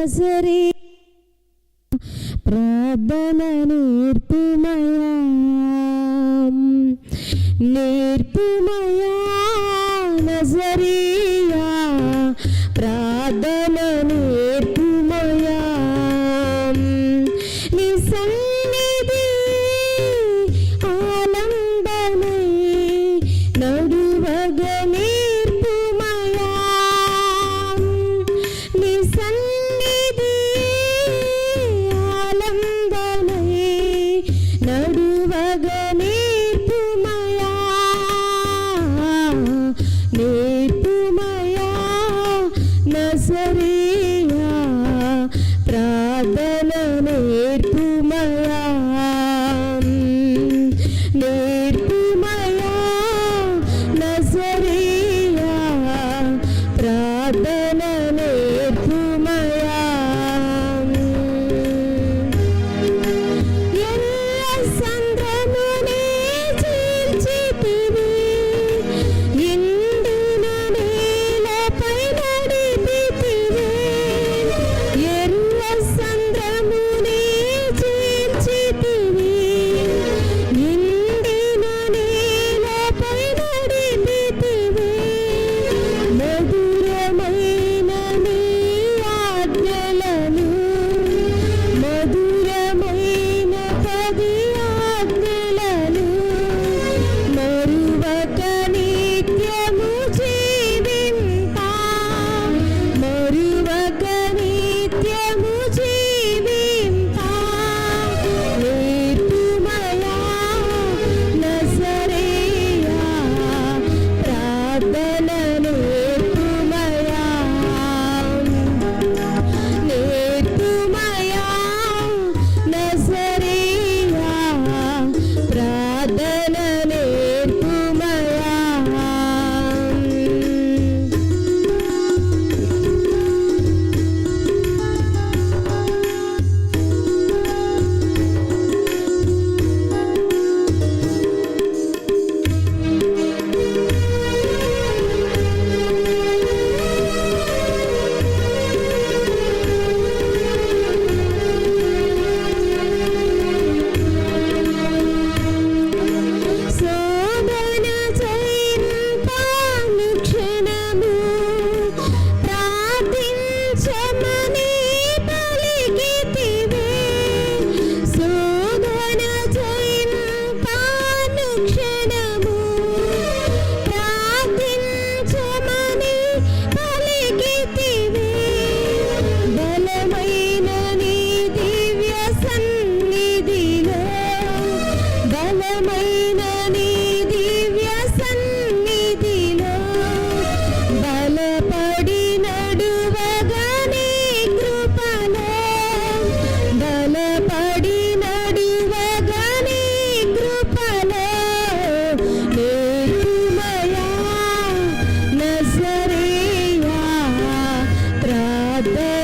నజరీ. ప్రార్థన నేర్పుమయా నేర్పుమయా నజరియా. ప్రార్థన నేర్పుమయా నిసం You. প্রাণের bed.